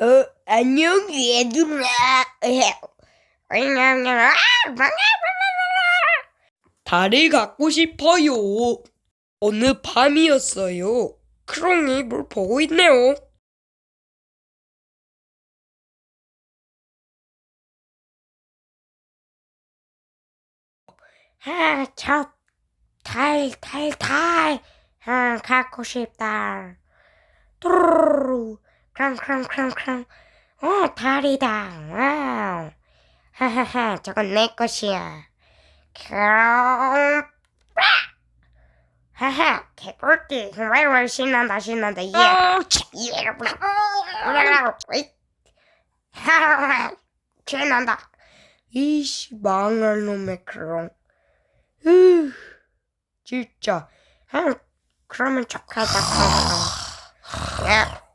어, 안녕, 얘들아. 달을 갖고 싶어요. 어느 밤이었어요. 크롱이 뭘 보고 있네요. 아, 저 달, 달, 달. 아, 갖고 싶다. 뚜루루루. 크랑, 크랑, 크랑, 크랑. 어, 달이다. 와우. 하하하, 저건 내 것이야. 크롱. 빠! 하하, 개꿀띠. 왈왈 신난다, 신난다. 예. 예. 으이. 하하하, 신난다. 이씨, 망할 놈의 크롱. 으, 진짜. 응, 그러면 콩콩. 야,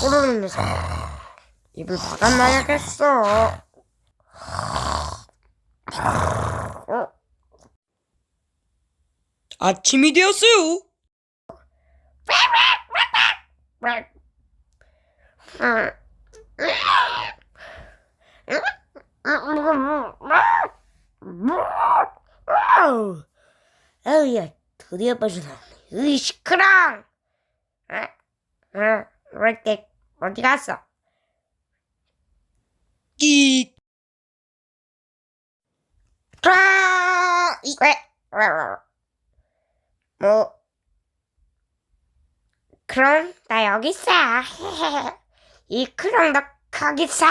꼬르는 녀석. 입을 막아놔야겠어. 아침이 되었어요. 아우, 야, 드디어 빠져나왔네. 으이, 시끄랑! 응? 응? 왜 이렇게, 어디 갔어? 끼, 크랑! 이, 왜? 왜, 왜, 왜? 뭐, 그럼, 나 여기 있어. 이 크랑 너 거기 있어.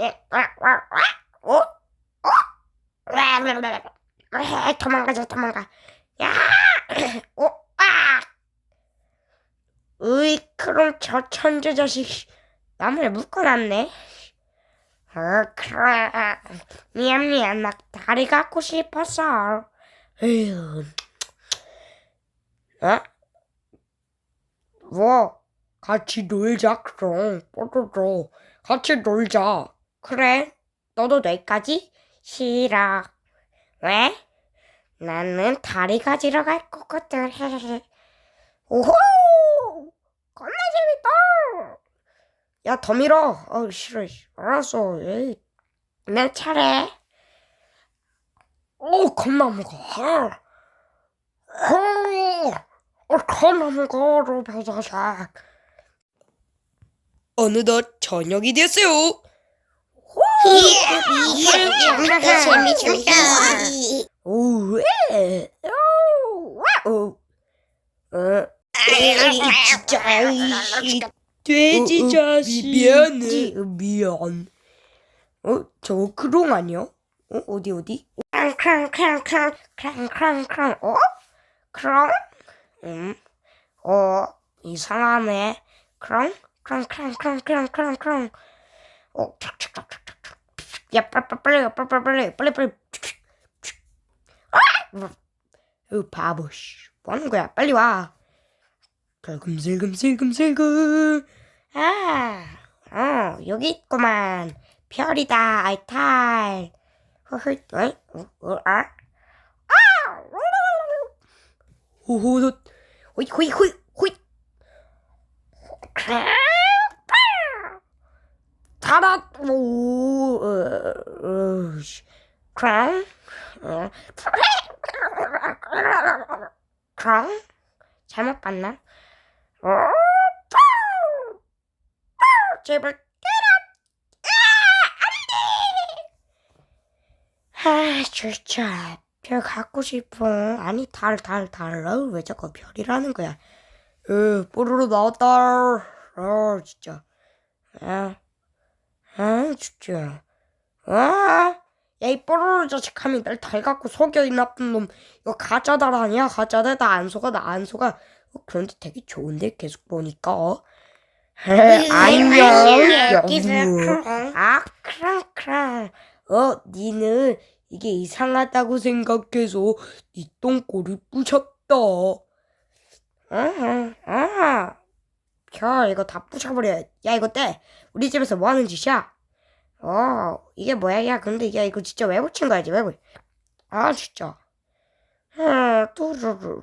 예, 어? 어? 도망가자, 도망가. 야, 오, 아! 으이, 그럼 저 천재 자식, 나무에 묶어놨네. 어, 그래. 미안, 미안. 나 다리 갖고 싶었어. 에휴. 어? 뭐? 같이 놀자, 크롱. 뽀로로. 같이 놀자. 그래? 너도 내까지? 싫어. 왜? 나는 다리 가지러 갈 거거든. 오호! 겁나 재밌다! 야, 더 밀어. 어, 싫어. 알았어. 에이. 내 차례. 어, 겁나 무거. 어, 어, 겁나 무거, 로베자작. 어느덧 저녁이 됐어요. 재밌다. 오, 왜? 오. 어, 에이, 진짜, 이 돼지 어, 어, 자식. 미- 미안해. 미안. 어, 저거 크롱 아니야? 어, 어디, 어디? 크랑크랑크랑크랑 크랑크랑 어? 크랑? 음? 어 이상하네 크랑? 크랑크랑크랑크랑크랑 어 촥촥촥촥촥 야 빨리 빨리 빨리 빨리 빨리 빨리 빨리 어, 바보, 씨. 뭐 하는 거야 빨리 와슬 금슬금슬금슬금. 아, 어, 여기 있구만. 별이다, 알탈. 허허, 어이, 어, 어, 아? 아! 호호, 너, 호이, 호이, 호이, 호이. 달아, 오. 크랑, 어, 크랑? 잘못 봤나? 어, 제발 아, 진짜 별 갖고 싶어. 아니 달, 달, 달. 어, 왜 자꾸 별이라는 거야? 에, 뽀로로 나왔다. 아, 진짜. 아, 아, 진짜. 아, 야, 이 뽀로로 자식 감히 날달 갖고 속여, 이 나쁜 놈. 이거 가짜 달 아니야? 가짜 달. 나안 속아, 나 안 속아. 어, 그런데 되게 좋은데, 계속 보니까. 어? 안녕, 여보. 아, 크랑크랑. 어, 니는 이게 이상하다고 생각해서 니 똥꼬를 부셨다. 아, 아. 별, 이거 다 부셔버려. 야, 이거 떼. 우리 집에서 뭐 하는 짓이야? 어, 이게 뭐야? 야, 근데 야, 이거 진짜 왜 붙인 거야지? 왜 붙? 아, 진짜. 아, 뚜루루.